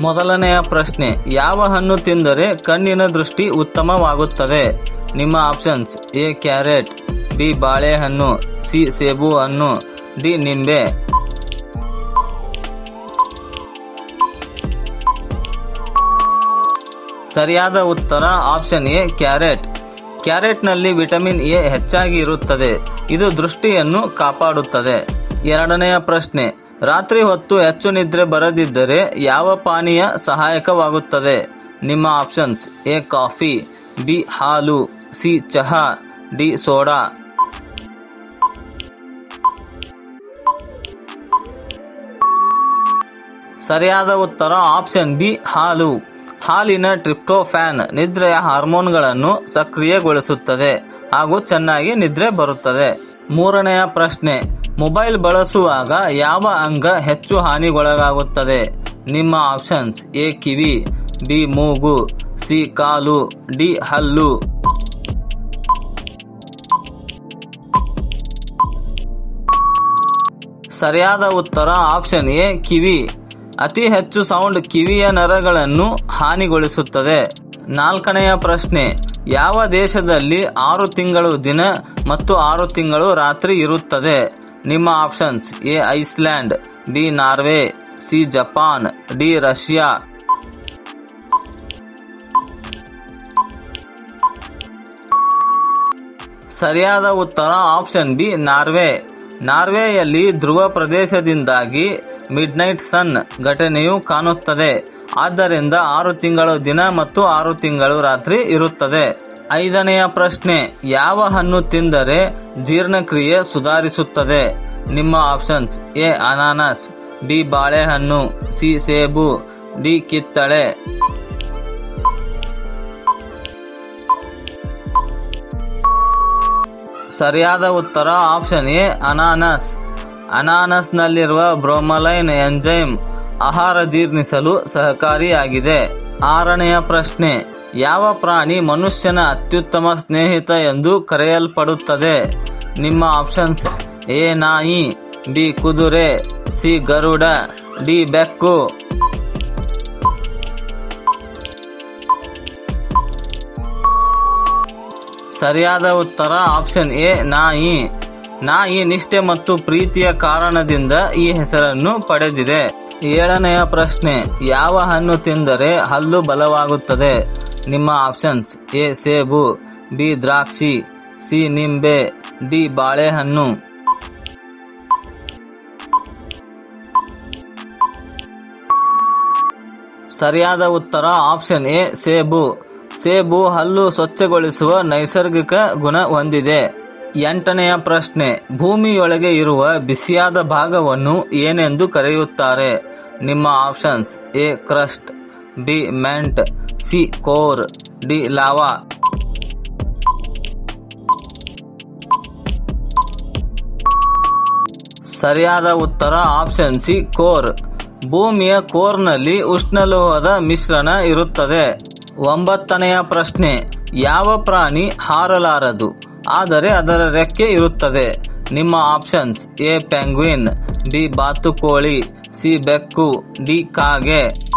ಮೊದಲನೆಯ ಪ್ರಶ್ನೆ, ಯಾವ ಹಣ್ಣು ತಿಂದರೆ ಕಣ್ಣಿನ ದೃಷ್ಟಿ ಉತ್ತಮವಾಗುತ್ತದೆ? ನಿಮ್ಮ ಆಪ್ಷನ್ಸ್, ಎ, ಕ್ಯಾರೆಟ್, ಬಿ, ಬಾಳೆಹಣ್ಣು, ಸಿ, ಸೇಬು ಹಣ್ಣು, ಡಿ, ನಿಂಬೆ. ಸರಿಯಾದ ಉತ್ತರ, ಆಪ್ಷನ್ ಎ, ಕ್ಯಾರೆಟ್. ಕ್ಯಾರೆಟ್ನಲ್ಲಿ ವಿಟಮಿನ್ ಎ ಹೆಚ್ಚಾಗಿ ಇರುತ್ತದೆ. ಇದು ದೃಷ್ಟಿಯನ್ನು ಕಾಪಾಡುತ್ತದೆ. ಎರಡನೆಯ ಪ್ರಶ್ನೆ ರಾತ್ರಿ ಹೊತ್ತು ಹೆಚ್ಚು ನಿದ್ರೆ ಬರದಿದ್ದರೆ ಯಾವ ಪಾನೀಯ ಸಹಾಯಕವಾಗುತ್ತದೆ? ನಿಮ್ಮ ಆಪ್ಷನ್ಸ್ ಎ ಕಾಫಿ, ಬಿ ಹಾಲು, ಸಿ ಚಹಾ, ಡಿ ಸೋಡಾ. ಸರಿಯಾದ ಉತ್ತರ ಆಪ್ಷನ್ ಬಿ ಹಾಲು. ಹಾಲಿನ ಟ್ರಿಪ್ಟೋಫ್ಯಾನ್ ನಿದ್ರೆಯ ಹಾರ್ಮೋನ್ಗಳನ್ನು ಸಕ್ರಿಯಗೊಳಿಸುತ್ತದೆ ಹಾಗೂ ಚೆನ್ನಾಗಿ ನಿದ್ರೆ ಬರುತ್ತದೆ. ಮೂರನೆಯ ಪ್ರಶ್ನೆ ಮೊಬೈಲ್ ಬಳಸುವಾಗ ಯಾವ ಅಂಗ ಹೆಚ್ಚು ಹಾನಿಗೊಳಗಾಗುತ್ತದೆ? ನಿಮ್ಮ ಆಪ್ಷನ್ಸ್ ಎ ಕಿವಿ, ಬಿ ಮೂಗು, ಸಿ ಕಾಲು, ಡಿ ಹಲ್ಲು. ಸರಿಯಾದ ಉತ್ತರ ಆಪ್ಷನ್ ಎ, ಕಿವಿ. ಅತಿ ಹೆಚ್ಚು ಸೌಂಡ್ ಕಿವಿಯ ನರಗಳನ್ನು ಹಾನಿಗೊಳಿಸುತ್ತದೆ. ನಾಲ್ಕನೆಯ ಪ್ರಶ್ನೆ, ಯಾವ ದೇಶದಲ್ಲಿ ಆರು ತಿಂಗಳು ದಿನ ಮತ್ತು ಆರು ತಿಂಗಳು ರಾತ್ರಿ ಇರುತ್ತದೆ? ನಿಮ್ಮ options A, Iceland, B, Norway, C, Japan, D, Russia. ಸರಿಯಾದ ಉತ್ತರ ಆಪ್ಷನ್ ಬಿ, ನಾರ್ವೆ. ನಾರ್ವೆಯಲ್ಲಿ ಧ್ರುವ ಪ್ರದೇಶದಿಂದಾಗಿ ಮಿಡ್ನೈಟ್ ಸನ್ ಘಟನೆಯು ಕಾಣುತ್ತದೆ. ಆದ್ದರಿಂದ ಆರು ತಿಂಗಳು ದಿನ ಮತ್ತು ಆರು ತಿಂಗಳು ರಾತ್ರಿ ಇರುತ್ತದೆ. ಐದನೆಯ ಪ್ರಶ್ನೆ, ಯಾವ ಹಣ್ಣು ತಿಂದರೆ ಜೀರ್ಣಕ್ರಿಯೆ ಸುಧಾರಿಸುತ್ತದೆ? ನಿಮ್ಮ ಆಪ್ಷನ್ಸ್, ಎ, ಅನಾನಸ್, ಬಿ, ಬಾಳೆಹಣ್ಣು, ಸಿ, ಸೇಬು, ಡಿ, ಕಿತ್ತಳೆ. ಸರಿಯಾದ ಉತ್ತರ ಆಪ್ಷನ್ ಎ, ಅನಾನಸ್. ಅನಾನಸ್ನಲ್ಲಿರುವ ಬ್ರೋಮಲೈನ್ ಎಂಜೈಮ್ ಆಹಾರ ಜೀರ್ಣಿಸಲು ಸಹಕಾರಿಯಾಗಿದೆ. ಆರನೆಯ ಪ್ರಶ್ನೆ ಯಾವ ಪ್ರಾಣಿ ಮನುಷ್ಯನ ಅತ್ಯುತ್ತಮ ಸ್ನೇಹಿತ ಎಂದು ಕರೆಯಲ್ಪಡುತ್ತದೆ? ನಿಮ್ಮ ಆಪ್ಷನ್ಸ್ ಎ ನಾಯಿ ಡಿ ಕುದುರೆ, ಸಿ ಗರುಡ, ಡಿ ಬೆಕ್ಕು. ಸರಿಯಾದ ಉತ್ತರ ಆಪ್ಷನ್ ಎ ನಾಯಿ. ನಾಯಿ ನಿಷ್ಠೆ ಮತ್ತು ಪ್ರೀತಿಯ ಕಾರಣದಿಂದ ಈ ಹೆಸರನ್ನು ಪಡೆದಿದೆ. ಏಳನೆಯ ಪ್ರಶ್ನೆ, ಯಾವ ಹಣ್ಣು ತಿಂದರೆ ಹಲ್ಲು ಬಲವಾಗುತ್ತದೆ? ನಿಮ್ಮ ಆಪ್ಷನ್ಸ್ ಎ ಸೇಬು ಬಿ ದ್ರಾಕ್ಷಿ ಸಿ ನಿಂಬೆ ಡಿ ಬಾಳೆಹಣ್ಣು. ಸರಿಯಾದ ಉತ್ತರ ಆಪ್ಷನ್ ಎ ಸೇಬು ಸೇಬು ಹಲ್ಲು ಸ್ವಚ್ಛಗೊಳಿಸುವ ನೈಸರ್ಗಿಕ ಗುಣ ಹೊಂದಿದೆ. ಎಂಟನೆಯ ಪ್ರಶ್ನೆ, ಭೂಮಿಯೊಳಗೆ ಇರುವ ಬಿಸಿಯಾದ ಭಾಗವನ್ನು ಏನೆಂದು ಕರೆಯುತ್ತಾರೆ? ನಿಮ್ಮ options A crust B mantle, C core, D lava. ಸರಿಯಾದ ಉತ್ತರ ಆಪ್ಷನ್ ಸಿ ಕೋರ್. ಭೂಮಿಯ ಕೋರ್ನಲ್ಲಿ ಉಷ್ಣಲೋಹದ ಮಿಶ್ರಣ ಇರುತ್ತದೆ. ಒಂಬತ್ತನೆಯ ಪ್ರಶ್ನೆ, ಯಾವ ಪ್ರಾಣಿ ಹಾರಲಾರದು? ಆದರೆ ಅದರ ರೆಕ್ಕೆ ಇರುತ್ತದೆ. ನಿಮ್ಮ ಆಪ್ಷನ್ಸ್ ಎ ಪೆಂಗ್ವಿನ್, ಬಿ ಬಾತುಕೋಳಿ, ಸಿ ಬೆಕ್ಕು, ಡಿ ಕಾಗೆ.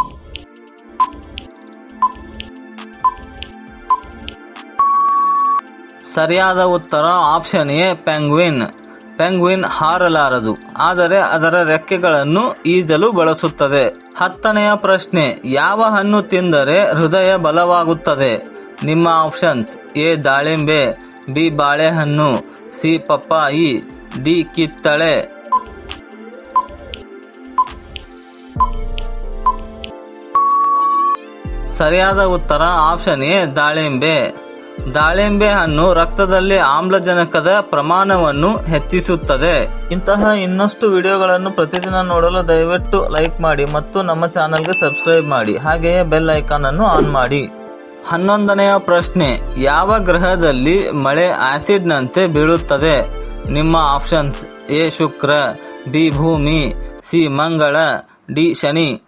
ಸರಿಯಾದ ಉತ್ತರ ಆಪ್ಷನ್ ಎ ಪೆಂಗ್ವಿನ್ ಪೆಂಗ್ವಿನ್ ಹಾರಲಾರದು, ಆದರೆ ಅದರ ರೆಕ್ಕೆಗಳನ್ನು ಈಜಲು ಬಳಸುತ್ತದೆ. ಹತ್ತನೆಯ ಪ್ರಶ್ನೆ, ಯಾವ ಹಣ್ಣು ತಿಂದರೆ ಹೃದಯ ಬಲವಾಗುತ್ತದೆ? ನಿಮ್ಮ ಆಪ್ಷನ್ಸ್ ಎ ದಾಳಿಂಬೆ, ಬಿ ಬಾಳೆಹಣ್ಣು, ಸಿ ಪಪ್ಪಾಯಿ, ಡಿ ಕಿತ್ತಳೆ. ಸರಿಯಾದ ಉತ್ತರ ಆಪ್ಷನ್ ಎ ದಾಳಿಂಬೆ. ದಾಳಿಂಬೆ ಹಣ್ಣು ರಕ್ತದಲ್ಲಿ ಆಮ್ಲಜನಕದ ಪ್ರಮಾಣವನ್ನು ಹೆಚ್ಚಿಸುತ್ತದೆ. ಇಂತಹ ಇನ್ನಷ್ಟು ವಿಡಿಯೋಗಳನ್ನು ಪ್ರತಿದಿನ ನೋಡಲು ದಯವಿಟ್ಟು ಲೈಕ್ ಮಾಡಿ ಮತ್ತು ನಮ್ಮ ಚಾನಲ್ಗೆ ಸಬ್ಸ್ಕ್ರೈಬ್ ಮಾಡಿ. ಹಾಗೆಯೇ ಬೆಲ್ ಐಕಾನ್ ಅನ್ನು ಆನ್ ಮಾಡಿ. ಹನ್ನೊಂದನೆಯ ಪ್ರಶ್ನೆ, ಯಾವ ಗ್ರಹದಲ್ಲಿ ಮಳೆ ಆಸಿಡ್ನಂತೆ ಬೀಳುತ್ತದೆ? ನಿಮ್ಮ ಆಪ್ಷನ್ಸ್, ಎ ಶುಕ್ರ, ಬಿ ಭೂಮಿ, ಸಿ ಮಂಗಳ, ಡಿ ಶನಿ.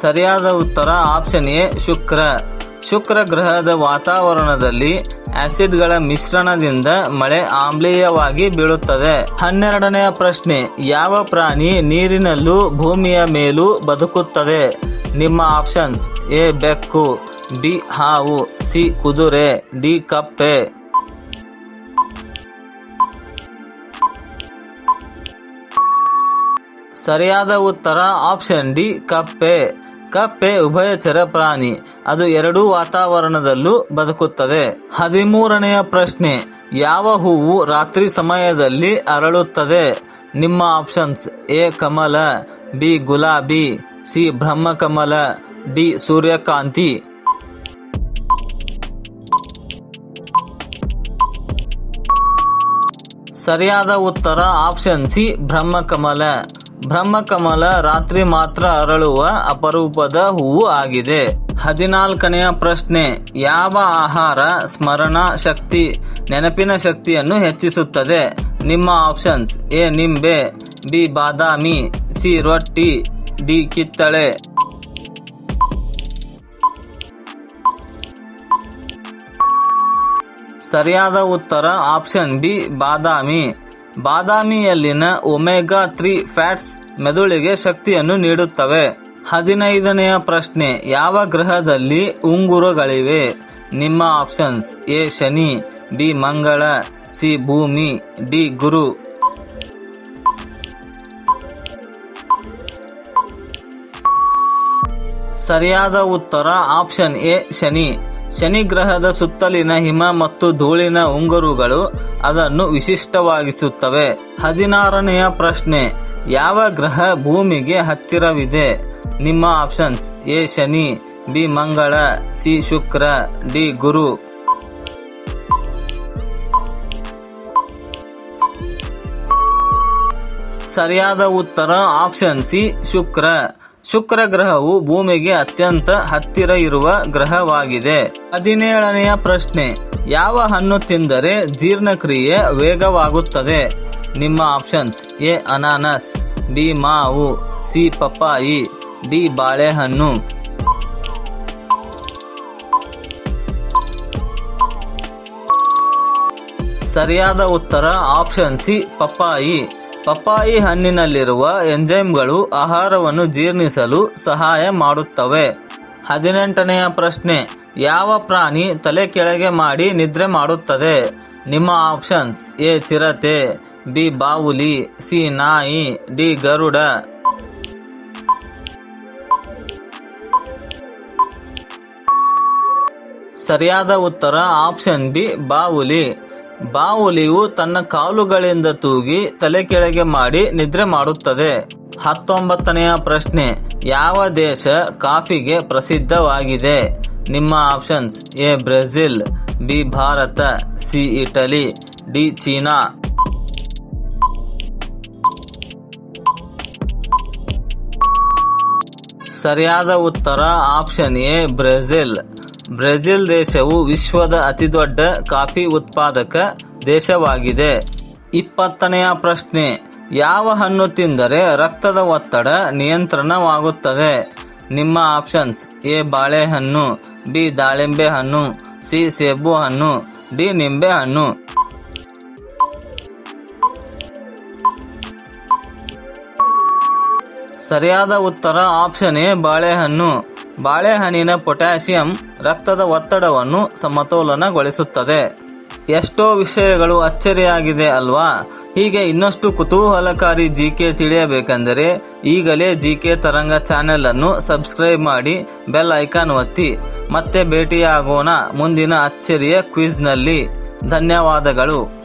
ಸರಿಯಾದ ಉತ್ತರ ಆಪ್ಷನ್ ಎ, ಶುಕ್ರ. ಶುಕ್ರ ಗ್ರಹದ ವಾತಾವರಣದಲ್ಲಿ ಆಸಿಡ್ಗಳ ಮಿಶ್ರಣದಿಂದ ಮಳೆ ಆಮ್ಲೀಯವಾಗಿ ಬೀಳುತ್ತದೆ. ಹನ್ನೆರಡನೆಯ ಪ್ರಶ್ನೆ, ಯಾವ ಪ್ರಾಣಿ ನೀರಿನಲ್ಲೂ ಭೂಮಿಯ ಮೇಲೂ ಬದುಕುತ್ತದೆ? ನಿಮ್ಮ ಆಪ್ಷನ್ಸ್, ಎ, ಬೆಕ್ಕು, ಬಿ, ಹಾವು, ಸಿ, ಕುದುರೆ, ಡಿ, ಕಪ್ಪೆ. ಸರಿಯಾದ ಉತ್ತರ ಆಪ್ಷನ್ ಡಿ, ಕಪ್ಪೆ. ಕಪ್ಪೆ ಉಭಯಚರ ಪ್ರಾಣಿ, ಅದು ಎರಡೂ ವಾತಾವರಣದಲ್ಲೂ ಬದುಕುತ್ತದೆ. ಹದಿಮೂರನೆಯ ಪ್ರಶ್ನೆ, ಯಾವ ಹೂವು ರಾತ್ರಿ ಸಮಯದಲ್ಲಿ ಅರಳುತ್ತದೆ? ನಿಮ್ಮ ಆಪ್ಷನ್ಸ್, ಎ ಕಮಲ, ಬಿ ಗುಲಾಬಿ, ಸಿ ಬ್ರಹ್ಮಕಮಲ, ಡಿ ಸೂರ್ಯಕಾಂತಿ. ಸರಿಯಾದ ಉತ್ತರ ಆಪ್ಷನ್ ಸಿ ಬ್ರಹ್ಮಕಮಲ. ಬ್ರಹ್ಮಕಮಲ ರಾತ್ರಿ ಮಾತ್ರ ಅರಳುವ ಅಪರೂಪದ ಹೂವು ಆಗಿದೆ. ಹದಿನಾಲ್ಕನೆಯ ಪ್ರಶ್ನೆ, ಯಾವ ಆಹಾರ ಸ್ಮರಣ ಶಕ್ತಿ, ನೆನಪಿನ ಶಕ್ತಿಯನ್ನು ಹೆಚ್ಚಿಸುತ್ತದೆ? ನಿಮ್ಮ ಆಪ್ಷನ್ಸ್, ಎ, ನಿಂಬೆ, ಬಿ, ಬಾದಾಮಿ, ಸಿ, ರೊಟ್ಟಿ, ಡಿ, ಕಿತ್ತಳೆ. ಸರಿಯಾದ ಉತ್ತರ ಆಪ್ಷನ್ ಬಿ, ಬಾದಾಮಿ. ಬಾದಾಮಿಯಲ್ಲಿನ ಒಮೆಗಾ ತ್ರೀ ಫ್ಯಾಟ್ಸ್ ಮೆದುಳಿಗೆ ಶಕ್ತಿಯನ್ನು ನೀಡುತ್ತವೆ. ಹದಿನೈದನೆಯ ಪ್ರಶ್ನೆ, ಯಾವ ಗ್ರಹದಲ್ಲಿ ಉಂಗುರಗಳಿವೆ? ನಿಮ್ಮ ಆಪ್ಷನ್ಸ್, ಎ ಶನಿ, ಬಿ ಮಂಗಳ, ಸಿ ಭೂಮಿ, ಡಿ ಗುರು. ಸರಿಯಾದ ಉತ್ತರ ಆಪ್ಷನ್ ಎ, ಶನಿ. ಶನಿ ಗ್ರಹದ ಸುತ್ತಲಿನ ಹಿಮ ಮತ್ತು ಧೂಳಿನ ಉಂಗುರುಗಳು ಅದನ್ನು ವಿಶಿಷ್ಟವಾಗಿಸುತ್ತವೆ. ಹದಿನಾರನೆಯ ಪ್ರಶ್ನೆ, ಯಾವ ಗ್ರಹ ಭೂಮಿಗೆ ಹತ್ತಿರವಿದೆ? ನಿಮ್ಮ ಆಪ್ಷನ್ಸ್, ಎ ಶನಿ, ಬಿ ಮಂಗಳ, ಸಿ ಶುಕ್ರ, ಡಿ ಗುರು. ಸರಿಯಾದ ಉತ್ತರ ಆಪ್ಷನ್ ಸಿ ಶುಕ್ರ. ಶುಕ್ರ ಗ್ರಹವು ಭೂಮಿಗೆ ಅತ್ಯಂತ ಹತ್ತಿರ ಇರುವ ಗ್ರಹವಾಗಿದೆ. ಹದಿನೇಳನೆಯ ಪ್ರಶ್ನೆ. ಯಾವ ಹಣ್ಣು ತಿಂದರೆ ಜೀರ್ಣಕ್ರಿಯೆ ವೇಗವಾಗುತ್ತದೆ? ನಿಮ್ಮ ಆಪ್ಷನ್ಸ್. ಎ, ಅನಾನಸ್. ಬಿ, ಮಾವು. ಸಿ, ಪಪ್ಪಾಯಿ. ಡಿ, ಬಾಳೆಹಣ್ಣು. ಸರಿಯಾದ ಉತ್ತರ ಆಪ್ಷನ್ ಸಿ, ಪಪ್ಪಾಯಿ. ಪಪ್ಪಾಯಿ ಹಣ್ಣಿನಲ್ಲಿರುವ ಎಂಜೈಮ್ಗಳು ಆಹಾರವನ್ನು ಜೀರ್ಣಿಸಲು ಸಹಾಯ ಮಾಡುತ್ತವೆ. ಹದಿನೆಂಟನೆಯ ಪ್ರಶ್ನೆ, ಯಾವ ಪ್ರಾಣಿ ತಲೆ ಕೆಳಗೆ ಮಾಡಿ ನಿದ್ರೆ ಮಾಡುತ್ತದೆ? ನಿಮ್ಮ ಆಪ್ಷನ್ಸ್, ಎ, ಚಿರತೆ, ಬಿ, ಬಾವುಲಿ, ಸಿ, ನಾಯಿ, ಡಿ, ಗರುಡ. ಸರಿಯಾದ ಉತ್ತರ ಆಪ್ಷನ್ ಬಿ, ಬಾವುಲಿ. ಬಾವುಲಿಯು ತನ್ನ ಕಾಲುಗಳಿಂದ ತೂಗಿ ತಲೆ ಕೆಳಗೆ ಮಾಡಿ ನಿದ್ರೆ ಮಾಡುತ್ತದೆ. ಹತ್ತೊಂಬತ್ತನೆಯ ಪ್ರಶ್ನೆ, ಯಾವ ದೇಶ ಕಾಫಿಗೆ ಪ್ರಸಿದ್ಧವಾಗಿದೆ? ನಿಮ್ಮ options, A Brazil, B Bharat, C Italy, D China. ಸರಿಯಾದ ಉತ್ತರ ಆಪ್ಷನ್ ಎ, ಬ್ರೆಜಿಲ್. ಬ್ರೆಜಿಲ್ ದೇಶವು ವಿಶ್ವದ ಅತಿದೊಡ್ಡ ಕಾಫಿ ಉತ್ಪಾದಕ ದೇಶವಾಗಿದೆ. ಇಪ್ಪತ್ತನೆಯ ಪ್ರಶ್ನೆ, ಯಾವ ಹಣ್ಣು ತಿಂದರೆ ರಕ್ತದ ಒತ್ತಡ ನಿಯಂತ್ರಣವಾಗುತ್ತದೆ? ನಿಮ್ಮ ಆಪ್ಷನ್ಸ್, ಎ, ಬಾಳೆಹಣ್ಣು, ಬಿ, ದಾಳಿಂಬೆ ಹಣ್ಣು, ಸಿ, ಸೇಬು ಹಣ್ಣು, ಡಿ, ನಿಂಬೆ ಹಣ್ಣು. ಸರಿಯಾದ ಉತ್ತರ ಆಪ್ಷನ್ ಎ ಬಾಳೆಹಣ್ಣು. ಬಾಳೆಹಣ್ಣಿನ ಪೊಟ್ಯಾಸಿಯಂ ರಕ್ತದ ಒತ್ತಡವನ್ನು ಸಮತೋಲನಗೊಳಿಸುತ್ತದೆ. ಎಷ್ಟೋ ವಿಷಯಗಳು ಅಚ್ಚರಿಯಾಗಿದೆ ಅಲ್ವಾ? ಹೀಗೆ ಇನ್ನಷ್ಟು ಕುತೂಹಲಕಾರಿ ಜಿಕೆ ತಿಳಿಯಬೇಕೆಂದರೆ ಈಗಲೇ ಜಿಕೆ ತರಂಗ ಚಾನೆಲ್ ಅನ್ನು ಸಬ್ಸ್ಕ್ರೈಬ್ ಮಾಡಿ ಬೆಲ್ ಐಕಾನ್ ಒತ್ತಿ. ಮತ್ತೆ ಭೇಟಿಯಾಗೋಣ ಮುಂದಿನ ಅಚ್ಚರಿಯ ಕ್ವಿಜ್ನಲ್ಲಿ ಧನ್ಯವಾದಗಳು.